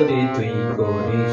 রে তুই করিস